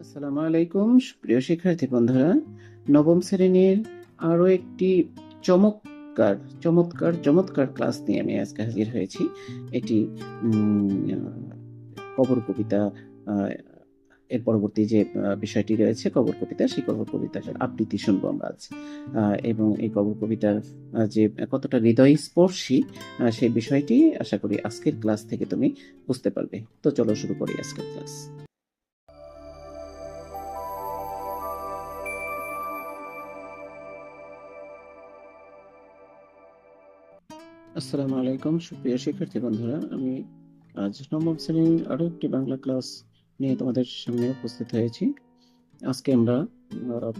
আসসালামু আলাইকুম প্রিয় শিক্ষার্থী বন্ধুরা। নবম শ্রেণির আরও একটি চমৎকার চমৎকার চমৎকার ক্লাস নিয়ে আমি আজকে হাজির হয়েছি। এটি কবর কবিতা আহ, এর পরবর্তী যে বিষয়টি রয়েছে কবর কবিতা, সেই কবর কবিতার আবৃত্তি শুনব আমরা আজ। এবং এই কবর কবিতার যে, কতটা হৃদয় স্পর্শী সেই বিষয়টি আশা করি আজকের ক্লাস থেকে তুমি বুঝতে পারবে। তো চলো শুরু করি আজকের ক্লাস। আসসালামু আলাইকুম, সুপ্রিয় শিক্ষার্থী বন্ধুরা, আমি আজ নবম শ্রেণির আরও একটি বাংলা ক্লাস নিয়ে তোমাদের সামনে উপস্থিত হয়েছি। আজকে আমরা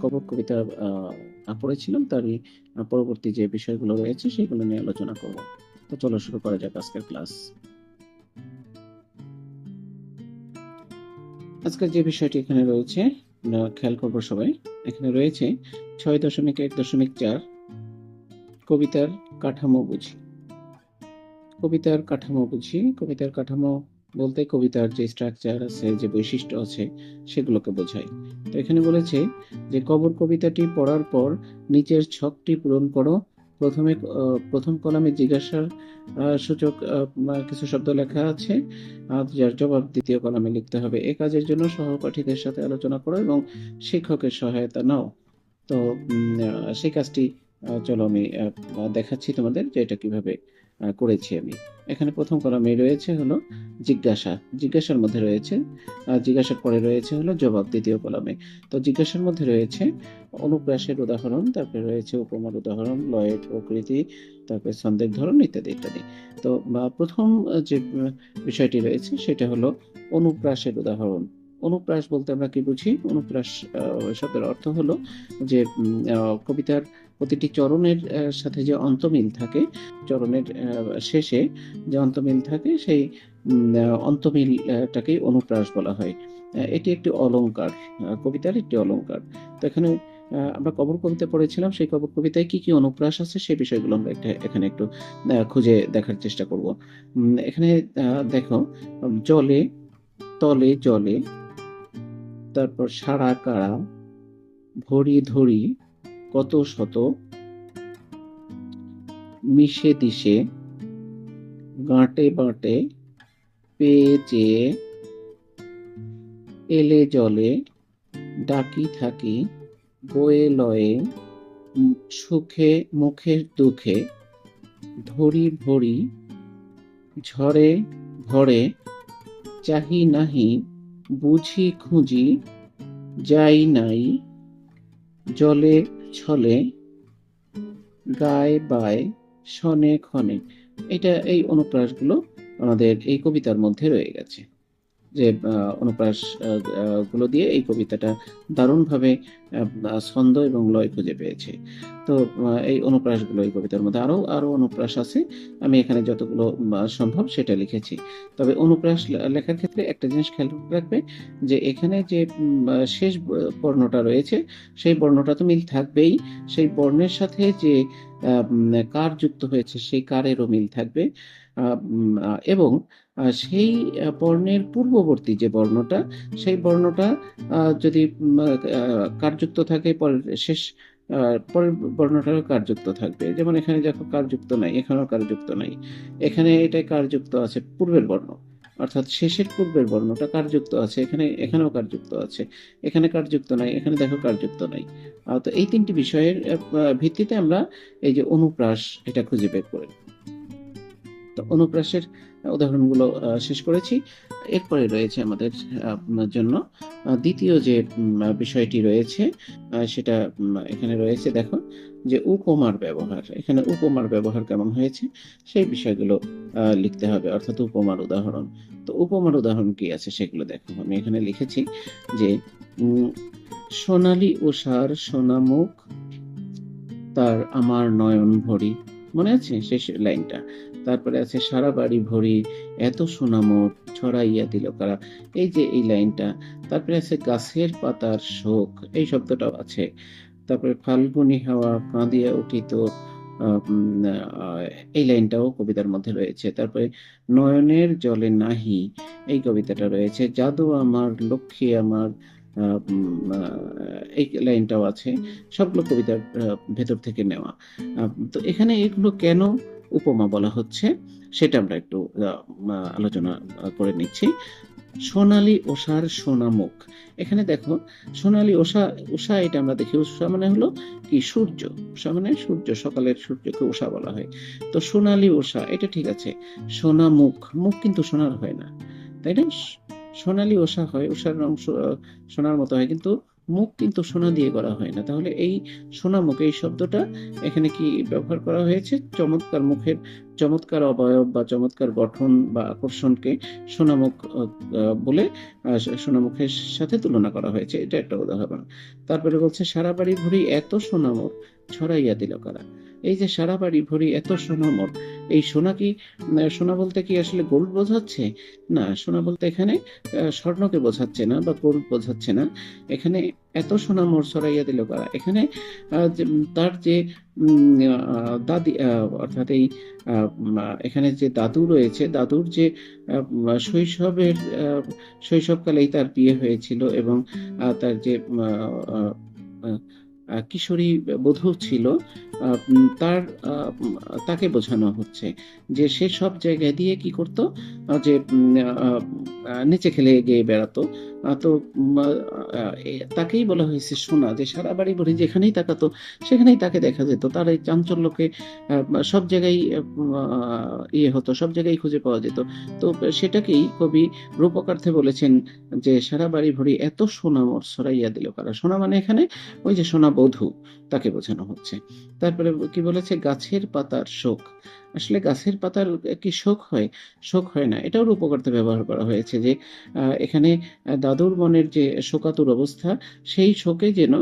কবর কবিতা পড়েছিলাম তারই পরবর্তী যে বিষয়গুলো রয়েছে সেগুলো নিয়ে আলোচনা করব। তো চলো শুরু করা যাক আজকের ক্লাস। আজকের যে বিষয়টি এখানে রয়েছে খেয়াল করব সবাই, এখানে রয়েছে ছয় দশমিক এক দশমিক চার কবিতার কাঠামো বুঝি। কবিতার কাঠামো বুঝি, কবিতার কাঠামো বলতে কবিতার যে স্ট্রাকচার আছে, যে বৈশিষ্ট্য আছে, সেগুলোকে বোঝায়। তো এখানে বলেছে যে, কবর কবিতাটি পড়ার পর নিচের ছকটি পূরণ করো। প্রথমে প্রথম কলামে জিজ্ঞাসার সূচক কিছু শব্দ লেখা আছে। আর যার জবাব দ্বিতীয় কলামে লিখতে হবে, এ কাজের জন্য সহপাঠীদের সাথে আলোচনা করো এবং শিক্ষকের সহায়তা নাও। তো সেই কাজটি চলো আমি দেখাচ্ছি তোমাদের যে এটা কীভাবে করেছি আমি। এখানে প্রথম কলামে রয়েছে হলো জিজ্ঞাসা। জিজ্ঞাসার মধ্যে রয়েছে জিজ্ঞাসার পরে রয়েছে হলো জবাব দ্বিতীয় কলামে। তো জিজ্ঞাসার মধ্যে রয়েছে অনুপ্রাসের উদাহরণ, তারপরে রয়েছে উপমার উদাহরণ, লয়ের প্রকৃতি, তারপরে ছন্দের ধরন ইত্যাদি ইত্যাদি। তো প্রথম যে, বিষয়টি রয়েছে সেটা হলো অনুপ্রাসের উদাহরণ। অনুপ্রাস বলতে আমরা কি বুঝি? অনুপ্রাস শব্দের অর্থ হলো যে কবিতার প্রতিটি চরণের সাথে যে অন্তমিল থাকে, চরণের শেষে যে অন্তমিল থাকে, সেই অন্তমিলটাকেই অনুপ্রাস বলা হয়। এটি একটি অলঙ্কার কবিতার একটি অলঙ্কার তো এখানে আমরা কবর কবিতা পড়েছিলাম, সেই কবর কবিতায় কি কি অনুপ্রাস আছে সেই বিষয়গুলো আমরা একটা, এখানে একটু খুঁজে দেখার চেষ্টা করব। এখানে দেখো, জলে, তলে জলে, তারপর সারা কারা ভরি ধরি কত শত? মিশে দিশে গাঁটে বাঁটে, পেয়ে চেয়ে, এলে জলে, ডাকি থাকি, বয়ে লয়ে, সুখে মুখের দুঃখে, ধরি ভরি, ঝরে ভরে, চাহি নাহি, বুঝি খুঁজি, যাই নাই, জলে ছলে গায়ে বায় শনে ক্ষণে। এটা এই অনুপ্রাসগুলো আমাদের এই কবিতার মধ্যে রয়ে গেছে। যে অনুপ্রাসগুলো দিয়ে এই কবিতাটা দারুণভাবে ছন্দ এবং লয় খুঁজে পেয়েছে। তো এই অনুপ্রাসগুলো এই কবিতার মধ্যে আরও আরও অনুপ্রাস আছে। আমি এখানে যতগুলো সম্ভব সেটা লিখেছি। তবে অনুপ্রাস লেখার ক্ষেত্রে একটা জিনিস খেয়াল রাখবে যে এখানে যে শেষ বর্ণটা রয়েছে সেই বর্ণটা তো মিল থাকবেই। সেই বর্ণের সাথে যে কার যুক্ত হয়েছে সেই কারেরও মিল থাকবে। এবং সেই বর্ণের পূর্ববর্তী যে বর্ণটা সেই বর্ণটা যদি আহ, কারযুক্ত থাকে, পরের শেষ পরের বর্ণটারও কারযুক্ত থাকবে। যেমন এখানে দেখো কারযুক্ত নাই, এখানেও কারযুক্ত নাই। এখানে এটাই কারযুক্ত আছে পূর্বের বর্ণ। অর্থাৎ শেষের পূর্বের বর্ণটা কারযুক্ত আছে, এখানে, এখানেও কারযুক্ত আছে। এখানে কারযুক্ত নাই, এখানে দেখো কারযুক্ত নাই। তো এই তিনটি বিষয়ের ভিত্তিতে আমরা এই যে অনুপ্রাস এটা খুঁজে বের করে। তো অনুপ্রাসের উদাহরণগুলো শেষ করেছি। এরপরে রয়েছে আমাদের জন্য দ্বিতীয় যে বিষয়টি রয়েছে সেটা এখানে রয়েছে দেখো যে উপমার ব্যবহার। এখানে উপমার ব্যবহার কেমন হয়েছে? সেই বিষয়গুলো লিখতে হবে, অর্থাৎ উপমার উদাহরণ। তো উপমার উদাহরণ কি আছে সেগুলো দেখো। আমি এখানে লিখেছি যে সোনালি উষার সোনামুখ, তার আমার নয়ন ভরি মনে আছে? শেষ লাইনটা। তারপরে আছে, সারা বাড়ি ভরি, এত সোনামোট ছড়াইয়া দিল কারা? এই যে এই লাইনটা। তারপরে আছে, গাছের পাতার শোক এই শব্দটাও আছে। তারপরে, ফাল্গুনি হাওয়া কাঁদিয়া উঠিত এই লাইনটাও কবিতার মধ্যে রয়েছে। তারপরে, নয়নের জলে নাহি এই কবিতাটা রয়েছে। জাদু আমার, লক্ষ্মী আমার এই লাইনটাও আছে। সবগুলো কবিতার ভেতর থেকে নেওয়া। তো এখানে এগুলো কেন উপমা বলা হচ্ছে, সেটা আমরা একটু আলোচনা করে নিচ্ছি। সোনালী ওষার সোনামুখ। এখানে দেখো, সোনালী ওষা উষা এটা আমরা দেখি উষা মানে হলো কি, সূর্য। উষা মানে সূর্য, সকালের সূর্যকে উষা বলা হয়। তো সোনালী উষা এটা ঠিক আছে সোনা মুখ কিন্তু সোনার হয় না, তাই না? সোনালী ওষা হয় উষার রং সো- সোনার মতো হয়, কিন্তু মুখ কিন্তু সোনা দিয়ে করা হয় না। তাহলে এই সোনা মুখ, এই শব্দটা এখানে কি ব্যবহার করা হয়েছে? চমৎকার মুখের, চমৎকার অবয়ব বা চমৎকার গঠন বা আকর্ষণকে সোনামুখ বলে সোনামুখের সাথে তুলনা করা হয়েছে। এটা একটা উদাহরণ। তারপরে বলছে, সারা বাড়ি ঘুরে এত সোনামুখ ছড়াইয়া দিল কারা? এই যে সারা বাড়ি ভরি এত সোনামোর এই সোনা কি সোনা বলতে কি আসলে গোল্ড বোঝাচ্ছে? না, সোনা বলতে এখানে স্বর্ণকে বোঝাচ্ছে না বা গোল্ড বোঝাচ্ছে না। এখানে এত সোনা মোর ছড়াইয়া দিল কারা? এখানে তার যে দাদি অর্থাৎ এই এখানে যে দাদু রয়েছে, দাদুর যে শৈশবের শৈশবকালেই তার বিয়ে হয়েছিল এবং তার যে কিশোরী বধূ ছিল তার তাকে বোঝানো হচ্ছে যে সে সব জায়গায় দিয়ে কি করত? যে নিচে খেলে গিয়ে বেড়াতো তো তাকেই বলা হয়েছে সোনা, যে সারা বাড়ি ভরে যেখানেই তাকাতো, সেখানেই তাকে দেখা যেত। তার এই চাঞ্চল্যকে সব জায়গায় ইয়ে হতো, সব জায়গায় খুঁজে পাওয়া যেত। তো, সেটাকেই কবি রূপকার্থে বলেছেন যে, সারা বাড়ি ভরি এত সোনা মোর ছড়াইয়া দিল কারা? সোনা মানে এখানে ওই যে সোনা বধূ, তাকে বোঝানো হচ্ছে। তারপরে কি বলেছে? গাছের পাতার শোক আসলে গাছের পাতার কি শোক হয়? শোক হয় না। এটাও রূপকার্থে ব্যবহার করা হয়েছে যে এখানে দাদুর মনের যে শোকাতুর অবস্থা, সেই শোকে যেন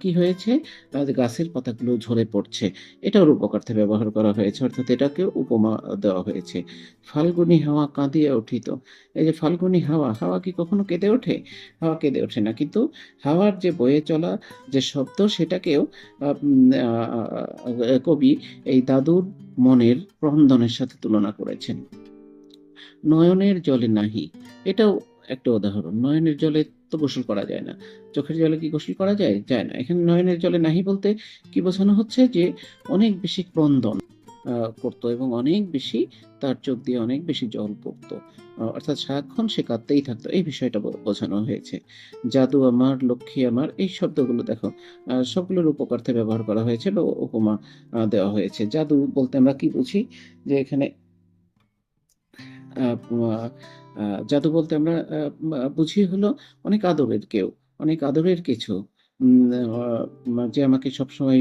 কি হয়েছে? আহ, গাছের পাতাগুলো ঝরে পড়ছে। এটাও রূপকার্থে ব্যবহার করা হয়েছে অর্থাৎ এটাকে উপমা দেওয়া হয়েছে। ফাল্গুনি হাওয়া কাঁদিয়া উঠিত। এই যে ফাল্গুনি হাওয়া হাওয়া কি কখনো কেঁদে ওঠে? হাওয়া কেঁদে ওঠে না। কিন্তু হাওয়ার যে বয়ে চলা যে শব্দ সেটাকেও কবি এই দাদুর মনের ক্রন্দনের সাথে তুলনা করেছেন। নয়নের জলে নাহি। এটাও একটা উদাহরণ। নয়নের জলে তো গোসল করা যায় না। চোখের জলে কি গোসল করা যায়? যায় না। এখানে নয়নের জলে নাহি বলতে কি বোঝানো হচ্ছে? যে অনেক বেশি ক্রন্দন করতো এবং অনেক বেশি তার চোখ দিয়ে অনেক বেশি জল পড়তো। অর্থাৎ সারাক্ষণ সে কাঁদতেই থাকতো। এই বিষয়টা বোঝানো হয়েছে। জাদু আমার, লক্ষ্মী আমার, এই শব্দগুলো দেখো সবগুলোর উপকার্থে ব্যবহার করা হয়েছে বা উপমা দেওয়া হয়েছে। জাদু বলতে আমরা কি বুঝি? যে এখানে জাদু বলতে আমরা বুঝি হলো অনেক আদরের কেউ, অনেক আদরের কিছু যে আমাকে সবসময়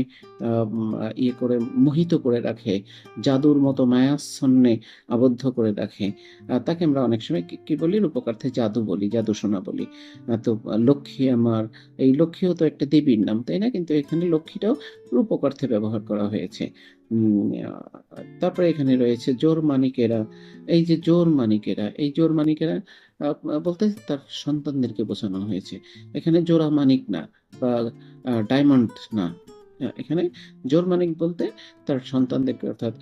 ইয়ে করে, মোহিত করে রাখে, জাদুর মতো মায়াচ্ছন্নে আবদ্ধ করে রাখে। তাকে আমরা অনেক সময় কি কি বলি? রূপকার্থে জাদু বলি, জাদু সোনা বলি। তো লক্ষ্মী আমার, এই লক্ষ্মীও তো একটা দেবীর নাম, তাই না? কিন্তু এখানে লক্ষ্মীটাও রূপকার্থে ব্যবহার করা হয়েছে। তারপরে এখানে রয়েছে জোর মানিকেরা। এই যে জোর মানিকেরা, এই জোর মানিকেরা বলতে তার সন্তানদেরকে বোঝানো হয়েছে। এখানে জোড়া মানিক না বা ডায়মন্ড না। এখানে জোর মানিক বলতে তার সন্তানদেরকে, অর্থাৎ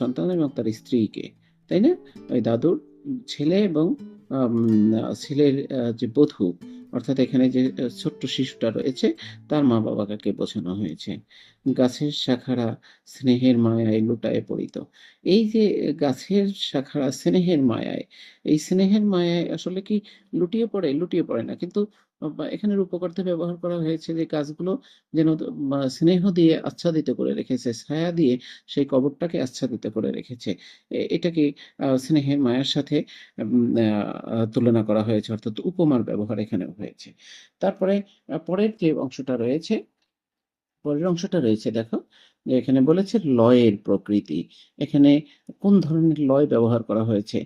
সন্তান এবং তার স্ত্রীকে, তাই না? ওই দাদুর ছেলে এবং ছেলের যে বধূ অর্থাৎ এখানে যে ছোট্ট শিশুটা রয়েছে, তার মা বাবাকে বোঝানো হয়েছে। গাছের শাখারা স্নেহের মায়ায় লুটায় পড়িত। এই যে গাছের শাখারা স্নেহের মায়ায়, এই স্নেহের মায়ায় আসলে কি লুটিয়ে পড়ে? লুটিয়ে পড়ে না। কিন্তু এখানে উপকার্থে ব্যবহার করা হয়েছে যে গাছগুলো যেন স্নেহ দিয়ে আচ্ছাদিত করে রেখেছে, ছায়া দিয়ে সেই কবরটাকে আচ্ছাদিত করে রেখেছে। এটাকে স্নেহের মায়ের সাথে তুলনা করা হয়েছে, অর্থাৎ উপমার ব্যবহার এখানে হয়েছে। তারপরে পরের যে অংশটা রয়েছে, পরের অংশটা রয়েছে, দেখো, যে এখানে বলেছে লয়ের প্রকৃতি। এখানে কোন ধরনের লয় ব্যবহার করা হয়েছে?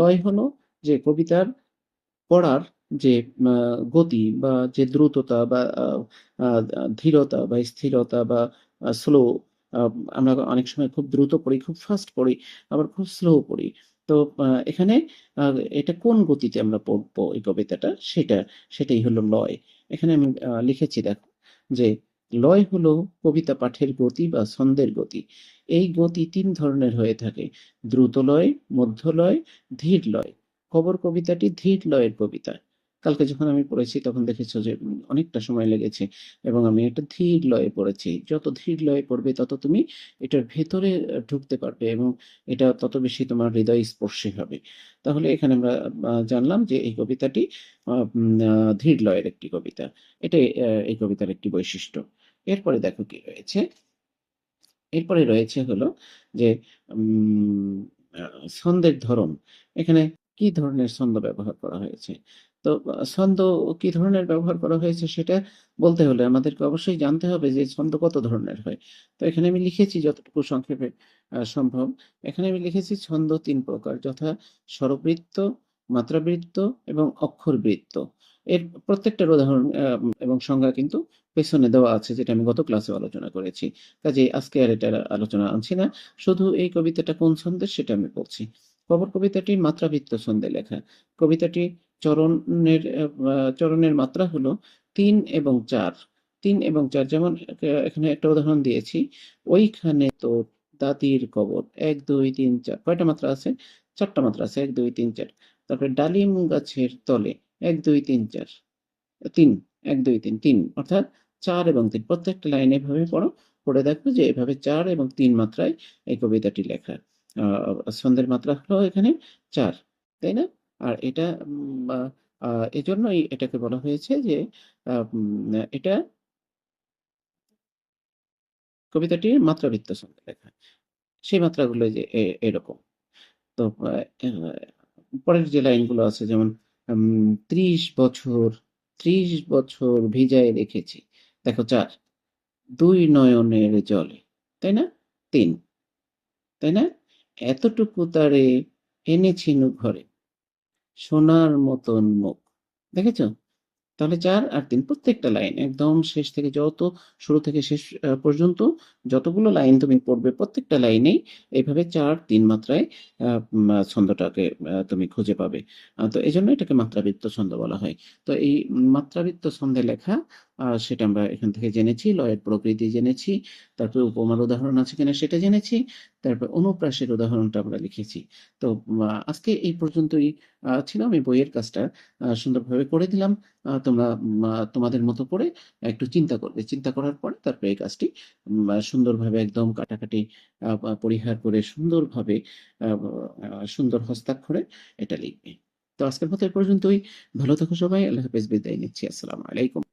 লয় হলো যে কবিতার পড়ার যে গতি বা যে দ্রুততা বা ধীরতা বা স্থিরতা বা স্লো আমরা অনেক সময় খুব দ্রুত পড়ি, খুব ফাস্ট পড়ি, আবার খুব স্লো পড়ি। তো এখানে এটা কোন গতিতে আমরা পড়ব এই কবিতাটা? সেটা, সেটাই হলো লয়। এখানে আমি লিখেছি দেখো, যে লয় হলো কবিতা পাঠের গতি বা ছন্দের গতি। এই গতি তিন ধরনের হয়ে থাকে, দ্রুত লয়, মধ্য লয়, ধীর লয়। খবর কবিতাটি ধীর লয়ের কবিতা। কালকে যখন আমি পড়েছি তখন দেখেছ যে অনেকটা সময় লেগেছে এবং আমি এটা ধীর লয়ে পড়েছি। যত ধীর লয়ে পড়বে তত তুমি এটার ভেতরে ঢুকতে পারবে এবং এটা তত বেশি তোমার হৃদয় স্পর্শী হবে। তাহলে এখানে আমরা জানলাম যে এই কবিতাটি ধীর লয়ের একটি কবিতা। এটাই এই কবিতার একটি বৈশিষ্ট্য। এরপরে দেখো কি রয়েছে। এরপরে রয়েছে হলো যে উম, ছন্দের ধরন। এখানে কি ধরনের ছন্দ ব্যবহার করা হয়েছে? তো ছন্দ কি ধরনের ব্যবহার করা হয়েছে সেটা বলতে হলে আমাদেরকে অবশ্যই জানতে হবে যে ছন্দ কত ধরনের হয়। তো এখানে আমি লিখেছি যতটুকু সংক্ষেপে সম্ভব। এখানে আমি লিখেছি ছন্দ তিন প্রকার, যথা স্বরবৃত্ত, মাত্রাবৃত্ত এবং অক্ষরবৃত্ত। এর প্রত্যেকটার উদাহরণ এবং সংজ্ঞা কিন্তু পেছনে দেওয়া আছে, যেটা আমি গত ক্লাসে আলোচনা করেছি। কাজে আজকে আর এটা আলোচনা আনছি না। শুধু এই কবিতাটা কোন ছন্দের সেটা আমি বলছি। খবর কবিতাটি মাত্রাবৃত্ত ছন্দে লেখা। কবিতাটি চরণের চরণের মাত্রা হলো তিন এবং চার। তিন এবং চার, যেমন এখানে একটা উদাহরণ দিয়েছি। ওইখানে তো দাদির কবর, এক, দুই, তিন, চার, কয়টা মাত্রা আছে? চারটা মাত্রা আছে, এক, দুই, তিন, চার। তারপরে ডালিম গাছের তলে, এক, দুই, তিন, চার। তিন, এক, দুই, তিন তিন, অর্থাৎ চার এবং তিন। প্রত্যেকটা লাইন এভাবে পড়ো, পড়ে দেখবে যে এভাবে চার এবং তিন মাত্রায় এই কবিতাটি লেখা। ছন্দের মাত্রা হলো এখানে চার, তাই না? আর এটা এজন্যই এটাকে বলা হয়েছে যে এটা কবিতাটির মাত্রাবৃত্ত ছন্দে লেখা সেই মাত্রাগুলো যে এরকম। তো পরের যে লাইনগুলো আছে, যেমন ত্রিশ বছর ত্রিশ বছর ভিজায় রেখেছি। দেখো, চার। দুই নয়নের জলে। তাই না? তিন। তাই না? এতটুকু তারে এনেছিনু ঘরে। সোনার মতন মুখ। দেখেছ? তাহলে চার আর তিন, প্রত্যেকটা লাইন, একদম শেষ থেকে যত শুরু থেকে শেষ পর্যন্ত যতগুলো লাইন তুমি পড়বে, প্রত্যেকটা লাইনেই এইভাবে চার তিন মাত্রায় ছন্দটাকে তুমি খুঁজে পাবে। তো এই জন্য এটাকে মাত্রাবৃত্ত ছন্দ বলা হয়। তো এই মাত্রাবৃত্ত ছন্দে লেখা সেটা আমরা এখান থেকে জেনেছি, লয়ের প্রকৃতি জেনেছি, তারপরে উপমার উদাহরণ আছে কিনা সেটা জেনেছি, তারপর অনুপ্রাসের উদাহরণটা আমরা লিখেছি। তো আজকে এই পর্যন্তই ছিল, আমি বইয়ের কাজটা সুন্দরভাবে করে দিলাম তোমরা তোমাদের মতো করে একটু চিন্তা করবে। চিন্তা করার পরে তারপরে এই কাজটি সুন্দরভাবে একদম কাটাকাটি পরিহার করে সুন্দরভাবে সুন্দর হস্তাক্ষরে এটা লিখবে। তো আজকের মতো এ পর্যন্তই। ভালো থাকো সবাই। আল্লাহ হাফেজ। বিদায় নিচ্ছি। আসসালামু আলাইকুম।